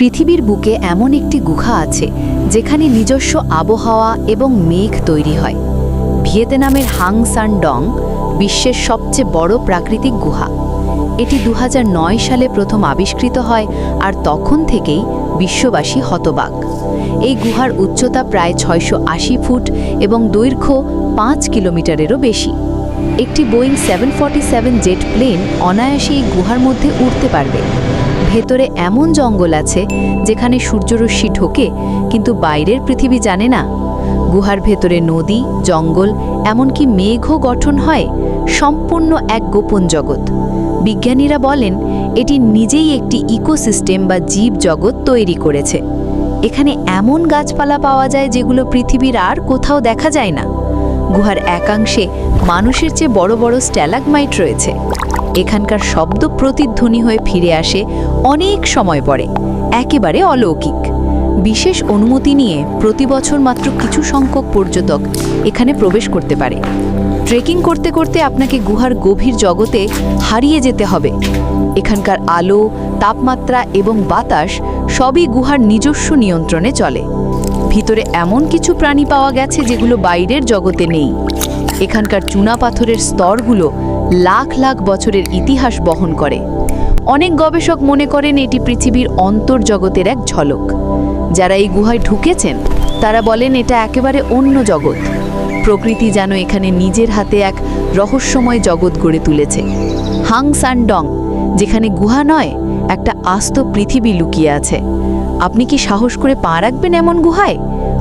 পৃথিবীর বুকে এমন একটি গুহা আছে, যেখানে নিজস্ব আবহাওয়া এবং মেঘ তৈরি হয়। ভিয়েতনামের হাং সান ডং বিশ্বের সবচেয়ে বড় প্রাকৃতিক গুহা। এটি দু হাজার নয় সালে প্রথম আবিষ্কৃত হয় আর তখন থেকেই বিশ্ববাসী হতবাক। এই গুহার উচ্চতা প্রায় ছয়শো আশি ফুট এবং দৈর্ঘ্য পাঁচ কিলোমিটারেরও বেশি। একটি বোয়িং সেভেন জেট প্লেন অনায়াসে এই গুহার মধ্যে উঠতে পারবে। ভেতরে এমন জঙ্গল আছে যেখানে সূর্যরশ্মি ঢোকে, কিন্তু বাইরের পৃথিবী জানে না। গুহার ভেতরে নদী, জঙ্গল, এমনকি মেঘও গঠন হয় সম্পূর্ণ এক গোপন জগৎ। বিজ্ঞানীরা বলেন, এটি নিজেই একটি ইকোসিস্টেম বা জীব জগৎ তৈরি করেছে। এখানে এমন গাছপালা পাওয়া যায় যেগুলো পৃথিবীর আর কোথাও দেখা যায় না। গুহার একাংশে মানুষের চেয়ে বড় বড় স্ট্যালাগমাইট রয়েছে। এখানকার শব্দ প্রতিধ্বনি হয়ে ফিরে আসে অনেক সময় পরে, একেবারে অলৌকিক। বিশেষ অনুমতি নিয়ে প্রতি বছর মাত্র কিছু সংখ্যক পর্যটক এখানে প্রবেশ করতে পারে। ট্রেকিং করতে করতে আপনাকে গুহার গভীর জগতে হারিয়ে যেতে হবে। এখানকার আলো, তাপমাত্রা এবং বাতাস সবই গুহার নিজস্ব নিয়ন্ত্রণে চলে। ভিতরে এমন কিছু প্রাণী পাওয়া গেছে যেগুলো বাইরের জগতে নেই। এখানকার চুনা পাথরের স্তরগুলো লাখ লাখ বছরের ইতিহাস বহন করে। অনেক গবেষক মনে করেন এটি পৃথিবীর অন্তর্জগতের এক ঝলক। যারা এই গুহায় ঢুকেছেন, তারা বলেন এটা একেবারে অন্য জগৎ। প্রকৃতি যেন এখানে নিজের হাতে এক রহস্যময় জগৎ গড়ে তুলেছে। হাং সান ডং যেখানে গুহা নয়, একটা আস্ত পৃথিবী লুকিয়ে আছে। আপনি কি সাহস করে পা রাখবেন এমন গুহায়?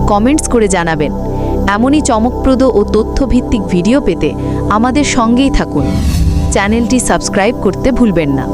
কমেন্টস করে জানাবেন। এমনই চমকপ্রদ ও তথ্যভিত্তিক ভিডিও পেতে আমাদের সঙ্গেই থাকুন। চ্যানেলটি সাবস্ক্রাইব করতে ভুলবেন না।